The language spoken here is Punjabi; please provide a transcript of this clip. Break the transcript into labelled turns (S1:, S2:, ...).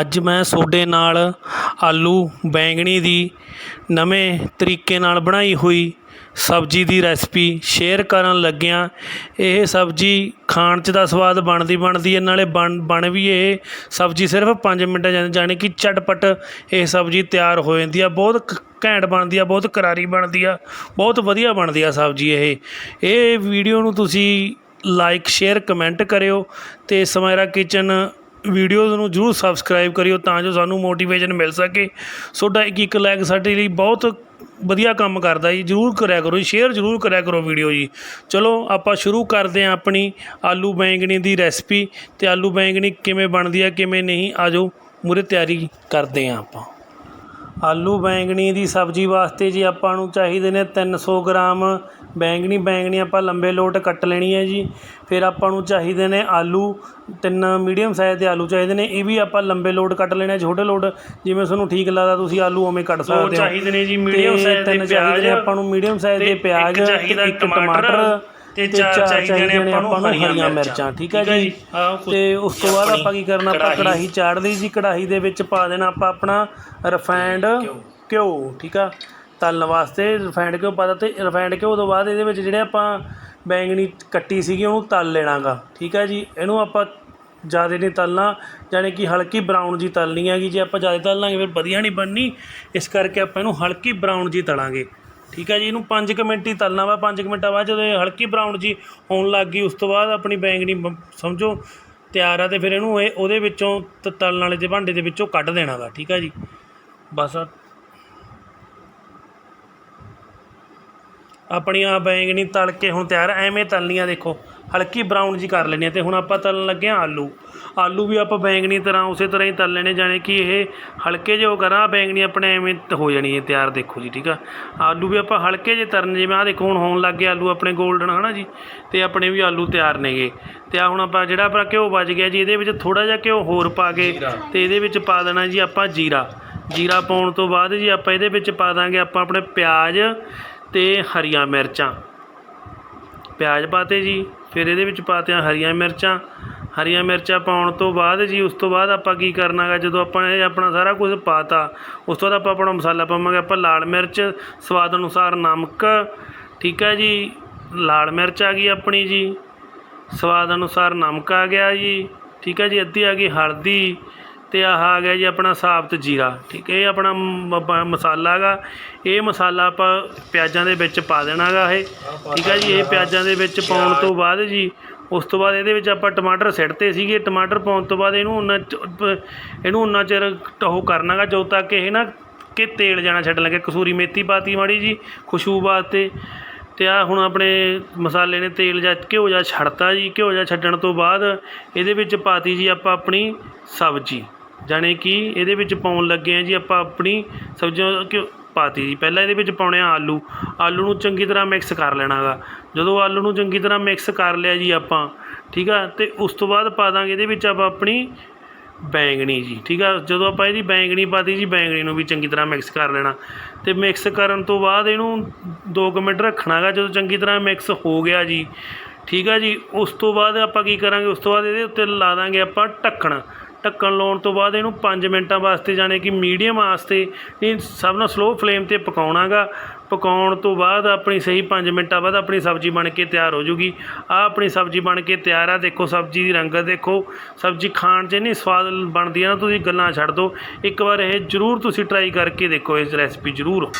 S1: ਅੱਜ ਮੈਂ ਤੁਹਾਡੇ ਨਾਲ ਆਲੂ ਬੈਂਗਣੀ ਦੀ ਨਵੇਂ ਤਰੀਕੇ ਨਾਲ ਬਣਾਈ ਹੋਈ ਸਬਜ਼ੀ ਦੀ ਰੈਸਪੀ ਸ਼ੇਅਰ ਕਰਨ ਲੱਗਿਆ। ਇਹ ਸਬਜ਼ੀ ਖਾਣ 'ਚ ਤਾਂ ਸਵਾਦ ਬਣਦੀ ਬਣਦੀ ਹੈ, ਨਾਲੇ ਬਣ ਬਣ ਵੀ ਇਹ ਸਬਜ਼ੀ ਸਿਰਫ 5 ਮਿੰਟਾਂ 'ਚ ਜਾਣੀ ਕਿ ਝਟਪਟ ਇਹ ਸਬਜ਼ੀ ਤਿਆਰ ਹੋ ਜਾਂਦੀ ਆ। ਬਹੁਤ ਘੈਂਟ ਬਣਦੀ ਆ, ਬਹੁਤ ਕਰਾਰੀ ਬਣਦੀ ਆ, ਬਹੁਤ ਵਧੀਆ ਬਣਦੀ ਆ ਸਬਜ਼ੀ ਇਹ। ਇਹ ਵੀਡੀਓ ਨੂੰ ਤੁਸੀਂ ਲਾਈਕ, ਸ਼ੇਅਰ, ਕਮੈਂਟ ਕਰਿਓ ਤੇ ਸਮੈਰਾ ਕਿਚਨ ਵੀਡੀਓਜ਼ ਨੂੰ ਜਰੂਰ ਸਬਸਕ੍ਰਾਈਬ ਕਰਿਓ ਤਾਂ ਜੋ ਸਾਨੂੰ ਮੋਟੀਵੇਸ਼ਨ ਮਿਲ ਸਕੇ। ਤੁਹਾਡਾ ਇੱਕ ਇੱਕ ਲਾਈਕ ਸਾਡੇ ਲਈ ਬਹੁਤ ਵਧੀਆ ਕੰਮ ਕਰਦਾ ਜੀ। ਜਰੂਰ ਕਰਿਆ ਕਰੋ ਜੀ। ਸ਼ੇਅਰ ਜਰੂਰ ਕਰਿਆ ਕਰੋ ਵੀਡੀਓ ਜੀ। ਚਲੋ, ਆਪਾਂ ਸ਼ੁਰੂ ਕਰਦੇ ਹਾਂ ਆਪਣੀ ਆਲੂ ਬੈਂਗਣੀ ਦੀ ਰੈਸਪੀ ਤੇ ਆਲੂ ਬੈਂਗਣੀ ਕਿਵੇਂ ਬਣਦੀ ਹੈ ਕਿਵੇਂ ਨਹੀਂ, ਆਜੋ ਮੂਰੇ ਤਿਆਰੀ ਕਰਦੇ ਹਾਂ ਆਪਾਂ। ਆਲੂ ਬੈਂਗਣੀ ਦੀ ਸਬਜ਼ੀ ਵਾਸਤੇ ਜੀ ਆਪਾਂ ਨੂੰ ਚਾਹੀਦੇ ਨੇ 300 ਗ੍ਰਾਮ ਬੈਂਗਣੀ ਬੈਂਗਣੀ ਆਪਾਂ ਲੰਬੇ ਲੋਟ ਕੱਟ ਲੈਣੀ ਹੈ ਜੀ। ਫਿਰ ਆਪਾਂ ਨੂੰ ਚਾਹੀਦੇ ਨੇ ਆਲੂ ਤਿੰਨ ਮੀਡੀਅਮ ਸਾਈਜ਼ ਦੇ ਆਲੂ ਚਾਹੀਦੇ ਨੇ। ਇਹ ਵੀ ਆਪਾਂ ਲੰਬੇ ਲੋਟ ਕੱਟ ਲੈਣੇ ਛੋਟੇ ਲੋਟ। ਜਿਵੇਂ ਤੁਹਾਨੂੰ ਠੀਕ ਲੱਗਦਾ ਤੁਸੀਂ ਆਲੂ ਉਵੇਂ ਕੱਟ ਸਕਦੇ ਹੋ।
S2: ਚਾਹੀਦੇ ਨੇ ਜੀ medium size ਦੇ ਪਿਆਜ਼,
S1: ਆਪਾਂ ਨੂੰ ਮੀਡੀਅਮ ਸਾਈਜ਼ ਦੇ ਪਿਆਜ਼ ਇੱਕ
S2: ਟਮਾਟਰ, ਤੇ ਚਾਰ ਚਾਹੀਦੇ ਨੇ ਆਪਾਂ ਨੂੰ
S1: ਹਰੀਆਂ ਮਿਰਚਾਂ। ਠੀਕ ਹੈ ਜੀ? ਤੇ ਉਸ ਤੋਂ ਬਾਅਦ ਆਪਾਂ ਕੀ ਕਰਨਾ ਆਪਾਂ
S2: ਕੜਾਹੀ।
S1: ਕੜਾਹੀ ਚਾੜ ਲਈ ਜੀ। ਕੜਾਹੀ ਦੇ ਵਿੱਚ ਪਾ ਦੇਣਾ ਆਪਾਂ ਆਪਣਾ ਰਿਫਾਈਂਡ ਘਿਓ ਠੀਕ ਆ? ਤਲਣ ਵਾਸਤੇ ਰਿਫਾਈਂਡ ਘਿਓ ਪਾ ਅਤੇ ਰਿਫਾਈਂਡ ਘਿਓ ਤੋਂ ਬਾਅਦ ਇਹਦੇ ਵਿੱਚ ਜਿਹੜੇ ਆਪਾਂ ਬੈਂਗਣੀ ਕੱਟੀ ਸੀਗੀ, ਉਹਨੂੰ ਤਲ ਲੈਣਾ ਗਾ ਠੀਕ ਹੈ ਜੀ? ਇਹਨੂੰ ਆਪਾਂ ਜ਼ਿਆਦਾ ਨਹੀਂ ਤਲਣਾ, ਜਾਣੀ ਕਿ ਹਲਕੀ ਬਰਾਊਨ ਜੀ ਤਲਣੀ ਹੈਗੀ। ਜੇ ਆਪਾਂ ਜ਼ਿਆਦਾ ਤਲ ਲਾਂਗੇ, ਫਿਰ ਵਧੀਆ ਨਹੀਂ ਬਣਨੀ। ਇਸ ਕਰਕੇ ਆਪਾਂ ਇਹਨੂੰ ਹਲਕੀ ਬਰਾਊਨ ਜੀ ਤਲਾਂਗੇ। ਠੀਕ ਹੈ ਜੀ? ਇਹਨੂੰ 5 ਮਿੰਟ ਹੀ ਤਲਣਾ ਵਾ। 5 ਮਿੰਟਾਂ ਬਾਅਦ ਜਦੋਂ ਇਹ ਹਲਕੀ ਬਰਾਊਨ ਜੀ ਹੋਣ ਲੱਗ ਗਈ, ਉਸ ਤੋਂ ਬਾਅਦ ਆਪਣੀ ਬੈਂਗਣੀ ਸਮਝੋ, ਤਿਆਰ ਆ ਤੇ ਫਿਰ ਇਹਨੂੰ ਇਹ ਉਹਦੇ ਵਿੱਚੋਂ ਤਲਣ ਵਾਲੇ ਦੇ ਭਾਂਡੇ ਦੇ ਵਿੱਚੋਂ ਕੱਢ ਦੇਣਾ ਗਾ ਠੀਕ ਹੈ ਜੀ? ਬਸ ਆਪਣੀਆਂ ਬੈਂਗਣੀ ਤਲ ਕੇ ਹੁਣ ਤਿਆਰ। ਐਵੇਂ ਤਲਣੀਆਂ ਦੇਖੋ। ਹਲਕੀ ਬਰਾਊਨ ਜੀ ਕਰ ਲੈਣੀ ਤੇ ਹੁਣ ਆਪਾਂ ਤਲਣ ਲੱਗੇ ਆ ਆਲੂ। ਆਲੂ ਵੀ ਆਪਾਂ ਬੈਂਗਣੀ ਤਰ੍ਹਾਂ ਉਸੇ ਤਰ੍ਹਾਂ ਹੀ ਤਲ ਲੈਣੇ ਜਾਣੇ ਕਿ ਇਹ ਹਲਕੇ ਜਿਹੇ ਉਹ ਕਰਾਂ ਬੈਂਗਣੀ ਆਪਣੇ ਐਵੇਂ ਹੋ ਜਾਣੀ ਹੈ ਤਿਆਰ ਦੇਖੋ ਜੀ ਠੀਕ ਆ? ਆਲੂ ਵੀ ਆਪਾਂ ਹਲਕੇ ਜਿਹੇ ਤਰਨ ਜਿਵੇਂ ਆ ਦੇਖੋ ਹੁਣ ਹੋਣ ਲੱਗ ਗਏ ਆਲੂ ਆਪਣੇ 골ਡਨ ਹਨਾ ਜੀ? ਤੇ ਆਪਣੇ ਵੀ ਆਲੂ ਤਿਆਰ ਨੇਗੇ। ਤੇ ਆ ਹੁਣ ਆਪਾਂ ਜਿਹੜਾ ਆਪਣਾ ਘਿਓ ਬਚ ਗਿਆ ਜੀ ਇਹਦੇ ਵਿੱਚ ਥੋੜਾ ਜਿਹਾ ਘਿਓ ਹੋਰ ਪਾ ਕੇ ਤੇ ਇਹਦੇ ਵਿੱਚ ਪਾ ਦੇਣਾ ਜੀ ਆਪਾਂ ਜੀਰਾ। ਜੀਰਾ ਪਾਉਣ ਤੋਂ ਬਾਅਦ ਜੀ ਆਪਾਂ ਇਹਦੇ ਵਿੱਚ ਪਾ ਦਾਂਗੇ ਆਪਾਂ ਆਪਣੇ ਪਿਆਜ਼ ਤੇ ਹਰੀਆਂ ਮਿਰਚਾਂ। ਪਿਆਜ਼ ਪਾਤੇ ਜੀ, ਫਿਰ ਇਹਦੇ ਵਿੱਚ ਪਾਤੀਆਂ ਹਰੀਆਂ ਮਿਰਚਾਂ। ਹਰੀਆਂ ਮਿਰਚਾਂ ਪਾਉਣ ਤੋਂ ਬਾਅਦ ਜੀ, ਉਸ ਤੋਂ ਬਾਅਦ ਆਪਾਂ ਕੀ ਕਰਨਾ ਗਾ ਜਦੋਂ ਆਪਾਂ ਇਹ ਆਪਣਾ ਸਾਰਾ ਕੁਝ ਪਾਤਾ, ਉਸ ਤੋਂ ਬਾਅਦ ਆਪਾਂ ਆਪਣਾ ਮਸਾਲਾ ਪਾਵਾਂਗੇ, ਆਪਾਂ ਲਾਲ ਮਿਰਚ, ਸਵਾਦ ਅਨੁਸਾਰ ਨਮਕ, ਠੀਕ ਹੈ ਜੀ, ਲਾਲ ਮਿਰਚ ਆ ਗਈ ਆਪਣੀ ਜੀ, ਸਵਾਦ ਅਨੁਸਾਰ ਨਮਕ ਆ ਗਿਆ ਜੀ, ਠੀਕ ਹੈ ਜੀ, ਅੱਧੀ ਆ ਗਈ ਹਲਦੀ ਅਤੇ ਆਹ ਆ ਗਿਆ ਜੀ ਆਪਣਾ ਸਾਬਤ ਜੀਰਾ, ਠੀਕ ਹੈ, ਇਹ ਆਪਣਾ ਮਸਾਲਾ ਹੈਗਾ। ਇਹ ਮਸਾਲਾ ਆਪਾਂ ਪਿਆਜ਼ਾਂ ਦੇ ਵਿੱਚ ਪਾ ਦੇਣਾ ਗਾ ਇਹ, ਠੀਕ ਹੈ ਜੀ, ਇਹ ਪਿਆਜ਼ਾਂ ਦੇ ਵਿੱਚ ਪਾਉਣ ਤੋਂ ਬਾਅਦ ਜੀ, ਉਸ ਤੋਂ ਬਾਅਦ ਇਹਦੇ ਵਿੱਚ ਆਪਾਂ ਟਮਾਟਰ ਸਿੱਟਤੇ ਸੀਗੇ, ਟਮਾਟਰ ਪਾਉਣ ਤੋਂ ਬਾਅਦ ਇਹਨੂੰ ਉਨਾ ਚ- ਇਹਨੂੰ ਉਹਨਾਂ ਚਿਰ ਉਹ ਕਰਨਾ ਗਾ ਜਦੋਂ ਤੱਕ ਇਹ ਨਾ ਕਿ ਤੇਲ ਜਾਣਾ ਛੱਡਣ ਲੱਗੇ। ਕਸੂਰੀ ਮੇਥੀ ਪਾਤੀ ਮਾੜੀ ਜੀ, ਖੁਸ਼ਬੂ ਵਾਸਤੇ। ਅਤੇ ਆਹ ਹੁਣ ਆਪਣੇ ਮਸਾਲੇ ਨੇ ਤੇਲ ਜਾਂ ਘਿਓ ਜਾਂ ਛੱਡਤਾ ਜੀ, ਘਿਓ ਜਿਹਾ ਛੱਡਣ ਤੋਂ ਬਾਅਦ ਇਹਦੇ ਵਿੱਚ ਪਾਤੀ ਜੀ ਆਪਾਂ ਆਪਣੀ ਸਬਜ਼ੀ, ਜਾਣੀ ਕਿ ਇਹਦੇ ਵਿੱਚ ਪਾਉਣ ਲੱਗੇ ਹਾਂ ਜੀ ਆਪਾਂ ਆਪਣੀ ਸਬਜ਼ੀਆਂ ਘਿਓ ਪਾਤੀ ਜੀ। ਪਹਿਲਾਂ ਇਹਦੇ ਵਿੱਚ ਪਾਉਣੇ ਆ ਆਲੂ ਆਲੂ ਨੂੰ ਚੰਗੀ ਤਰ੍ਹਾਂ ਮਿਕਸ ਕਰ ਲੈਣਾ ਗਾ। ਜਦੋਂ ਆਲੂ ਨੂੰ ਚੰਗੀ ਤਰ੍ਹਾਂ ਮਿਕਸ ਕਰ ਲਿਆ ਜੀ ਆਪਾਂ, ਠੀਕ ਆ ਅਤੇ ਉਸ ਤੋਂ ਬਾਅਦ ਪਾ ਦਾਂਗੇ ਇਹਦੇ ਵਿੱਚ ਆਪਾਂ ਆਪਣੀ ਬੈਂਗਣੀ ਜੀ, ਠੀਕ ਆ? ਜਦੋਂ ਆਪਾਂ ਇਹਦੀ ਬੈਂਗਣੀ ਪਾਤੀ ਜੀ, ਬੈਂਗਣੀ ਨੂੰ ਵੀ ਚੰਗੀ ਤਰ੍ਹਾਂ ਮਿਕਸ ਕਰ ਲੈਣਾ। ਅਤੇ ਮਿਕਸ ਕਰਨ ਤੋਂ ਬਾਅਦ ਇਹਨੂੰ ਦੋ ਕੁ ਮਿੰਟ ਰੱਖਣਾ ਗਾ ਜਦੋਂ ਚੰਗੀ ਤਰ੍ਹਾਂ ਮਿਕਸ ਹੋ ਗਿਆ ਜੀ, ਠੀਕ ਆ ਜੀ? ਉਸ ਤੋਂ ਬਾਅਦ ਆਪਾਂ ਕੀ ਕਰਾਂਗੇ? ਉਸ ਤੋਂ ਬਾਅਦ ਇਹਦੇ ਉੱਤੇ ਲਾ ਦਾਂਗੇ ਆਪਾਂ ਢੱਕਣ। ਢੱਕਣ ਲਾਉਣ ਤੋਂ ਬਾਅਦ ਇਹਨੂੰ ਪੰਜ ਮਿੰਟਾਂ ਵਾਸਤੇ, ਜਾਣੀ ਕਿ ਮੀਡੀਅਮ ਆਂਚ ਤੇ ਇਹ ਸਭ ਨਾਲ ਸਲੋ ਫਲੇਮ ਤੇ ਪਕਾਉਣਾ ਗਾ ਪਕਾਉਣ ਤੋਂ ਬਾਅਦ ਆਪਣੀ ਸਹੀ ਪੰਜ ਮਿੰਟਾਂ ਬਾਅਦ ਆਪਣੀ ਸਬਜ਼ੀ ਬਣ ਕੇ ਤਿਆਰ ਹੋ ਜੂਗੀ। ਆਹ ਆਪਣੀ ਸਬਜ਼ੀ ਬਣ ਕੇ ਤਿਆਰ ਆ। ਦੇਖੋ ਸਬਜ਼ੀ ਦੀ ਰੰਗਤ ਦੇਖੋ। ਸਬਜ਼ੀ ਖਾਣ 'ਚ ਇੰਨੀ ਸਵਾਦ ਬਣਦੀ ਆ ਨਾ, ਤੁਸੀਂ ਗੱਲਾਂ ਛੱਡ ਦਿਓ। ਇੱਕ ਵਾਰ ਇਹ ਜ਼ਰੂਰ ਤੁਸੀਂ ਟਰਾਈ ਕਰਕੇ ਦੇਖੋ, ਇਸ ਰੈਸਪੀ ਜ਼ਰੂਰ।